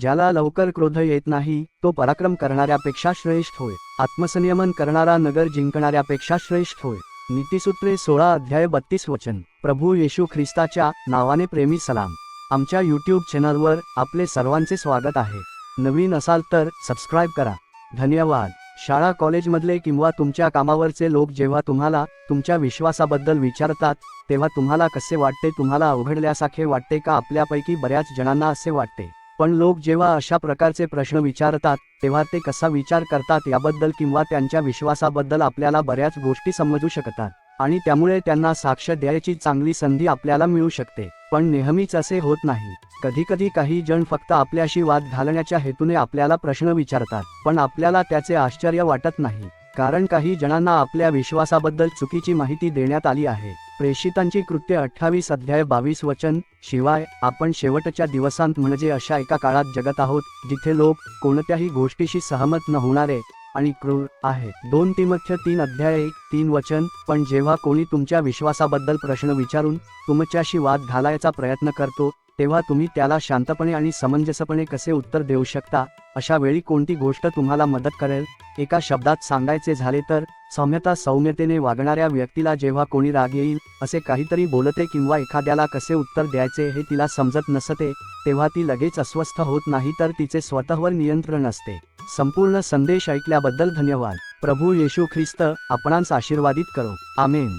ज्याला लवकर क्रोध येत नाही तो पराक्रम करणाऱ्यापेक्षा श्रेष्ठ होय. आत्मसंयमन करणारा नगर जिंकणाऱ्यापेक्षा श्रेष्ठ होय. नीतिसूत्रे सोळा अध्याय बत्तीस वचन. प्रभू येशू ख्रिस्ताच्या नावाने प्रेमी सलाम. आमच्या यूट्यूब चॅनलवर आपले सर्वांचे स्वागत आहे. नवीन असाल तर सबस्क्राईब करा. धन्यवाद. शाळा कॉलेजमधले किंवा तुमच्या कामावरचे लोक जेव्हा तुम्हाला तुमच्या विश्वासाबद्दल विचारतात तेव्हा तुम्हाला कसे वाटते तुम्हाला अवघडल्यासारखे वाटते का? आपल्यापैकी बऱ्याच जणांना असे वाटते. पण लोक जेव्हा अशा प्रकारचे प्रश्न विचारतात तेव्हा ते कसा विचार करतात याबद्दल किंवा त्यांच्या विश्वासाबद्दल आपल्याला बऱ्याच गोष्टी समजू शकतात आणि त्यामुळे त्यांना साक्ष द्यायची चांगली संधी आपल्याला मिळू शकते. पण नेहमीच असे होत नाही. कधीकधी काही जण फक्त आपल्याशी वाद घालण्याच्या हेतूने आपल्याला प्रश्न विचारतात पण आपल्याला त्याचे आश्चर्य वाटत नाही. कारण काही जणांना आपल्या विश्वासाबद्दल चुकीची माहिती देण्यात आली आहे. प्रेषितांची कृत्य अठ्ठावीस अध्याय बावीस वचन शिवाय आपण शेवटच्या दिवसांत म्हणजे अशा एका काळात जगत आहोत जिथे लोक कोणत्याही गोष्टीशी सहमत न होणारे आणि क्रूर आहे दोन तिमथ्य तीन अध्याय एक तीन वचन पण जेव्हा कोणी तुमच्या विश्वासाबद्दल प्रश्न विचारून तुमच्याशी वाद घालायचा प्रयत्न करतो तेव्हा तुम्ही त्याला शांतपणे आणि समंजसपणे कसे उत्तर देऊ शकता? अशा वेळी कोणती गोष्ट तुम्हाला मदत करेल? एका शब्दात सांगायचे झाले तर सौम्यता सौम्यतेने वागणाऱ्या व्यक्तीला जेव्हा कोणी राग येईल असे काहीतरी बोलते किंवा एखाद्याला कसे उत्तर द्यायचे हे तिला समजत नसते तेव्हा ती लगेच अस्वस्थ होत नाही तर तिचे स्वतःवर नियंत्रण असते. संपूर्ण संदेश ऐकल्याबद्दल धन्यवाद. प्रभू येशू ख्रिस्त आपणांस आशीर्वादित करो. आमेन.